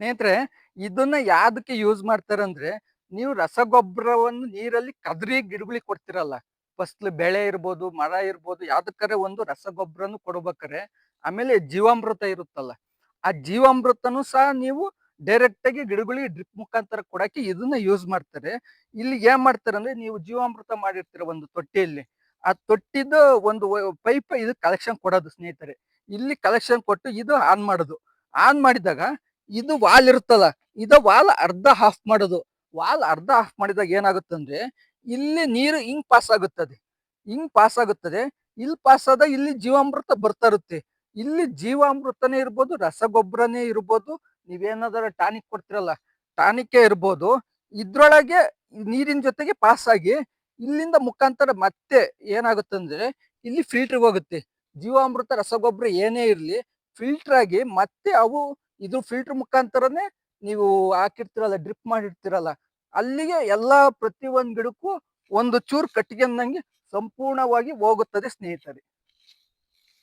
ಸ್ನೇಹಿತರೆ, ಇದನ್ನ ಯಾವ್ದಕ್ಕೆ ಯೂಸ್ ಮಾಡ್ತಾರಂದ್ರೆ, ನೀವು ರಸಗೊಬ್ಬರವನ್ನು ನೀರಲ್ಲಿ ಕದರಿ ಗಿಡಗಳಿಗೆ ಕೊಡ್ತಿರಲ್ಲ. ಫಸ್ಲು ಬೆಳೆ ಇರ್ಬೋದು, ಮರ ಇರ್ಬೋದು ಯಾವ್ದಕ್ಕಾರೆ ಒಂದು ರಸಗೊಬ್ಬರನು ಕೊಡ್ಬೇಕಾರೆ ಆಮೇಲೆ ಜೀವಾಮೃತ ಇರುತ್ತಲ್ಲ, ಆ ಜೀವಾಮೃತನು ಸಹ ನೀವು ಡೈರೆಕ್ಟ್ ಆಗಿ ಗಿಡಗಳಿಗೆ ಡ್ರಿಪ್ ಮುಖಾಂತರ ಕೊಡಕ್ಕೆ ಇದನ್ನ ಯೂಸ್ ಮಾಡ್ತಾರೆ. ಇಲ್ಲಿ ಏನ್ ಮಾಡ್ತಾರೆ ಅಂದ್ರೆ ನೀವು ಜೀವಾಮೃತ ಮಾಡಿರ್ತೀರ ಒಂದು ತೊಟ್ಟಿಯಲ್ಲಿ, ಆ ತೊಟ್ಟಿದ ಒಂದು ಪೈಪ್ ಇದು ಕಲೆಕ್ಷನ್ ಕೊಡೋದು ಸ್ನೇಹಿತರೆ. ಇಲ್ಲಿ ಕಲೆಕ್ಷನ್ ಕೊಟ್ಟು ಇದು ಆನ್ ಮಾಡೋದು. ಆನ್ ಮಾಡಿದಾಗ ಇದು ವಾಲ್ ಇರುತ್ತಲ್ಲ, ಇದ ವಾಲ್ ಅರ್ಧ ಹಾಫ್ ಮಾಡೋದು. ವಾಲ್ ಅರ್ಧ ಹಾಫ್ ಮಾಡಿದಾಗ ಏನಾಗುತ್ತಂದ್ರೆ, ಇಲ್ಲಿ ನೀರು ಹಿಂಗ್ ಪಾಸ್ ಆಗುತ್ತದೆ. ಹಿಂಗ್ ಪಾಸ್ ಆಗುತ್ತದೆ. ಇಲ್ಲಿ ಪಾಸ್ ಆದಾಗ ಇಲ್ಲಿ ಜೀವಾಮೃತ ಬರ್ತಾ ಇರುತ್ತೆ. ಇಲ್ಲಿ ಜೀವಾಮೃತನೇ ಇರ್ಬೋದು, ರಸಗೊಬ್ಬರನೇ ಇರ್ಬೋದು, ನೀವೇನಾದ್ರೂ ಟಾನಿಕ್ ಕೊಡ್ತಿರಲ್ಲ ಟಾನಿಕೇ ಇರ್ಬೋದು. ಇದ್ರೊಳಗೆ ನೀರಿನ ಜೊತೆಗೆ ಪಾಸ್ ಆಗಿ ಇಲ್ಲಿಂದ ಮುಖಾಂತರ ಮತ್ತೆ ಏನಾಗುತ್ತಂದ್ರೆ, ಇಲ್ಲಿ ಫಿಲ್ಟರ್ಗೆ ಹೋಗುತ್ತೆ. ಜೀವಾಮೃತ, ರಸಗೊಬ್ಬರ ಏನೇ ಇರಲಿ ಫಿಲ್ಟರ್ ಆಗಿ ಮತ್ತೆ ಅವು ಇದು ಫಿಲ್ಟರ್ ಮುಖಾಂತರನೇ ನೀವು ಹಾಕಿರ್ತಿರಲ್ಲ ಡ್ರಿಪ್ ಮಾಡಿರ್ತಿರಲ್ಲ, ಅಲ್ಲಿಗೆ ಎಲ್ಲಾ ಪ್ರತಿ ಒಂದ್ ಗಿಡಕ್ಕೂ ಒಂದು ಚೂರು ಕಟ್ಟಿಗೆ ಅಂದಂಗೆ ಸಂಪೂರ್ಣವಾಗಿ ಹೋಗುತ್ತದೆ ಸ್ನೇಹಿತರೆ.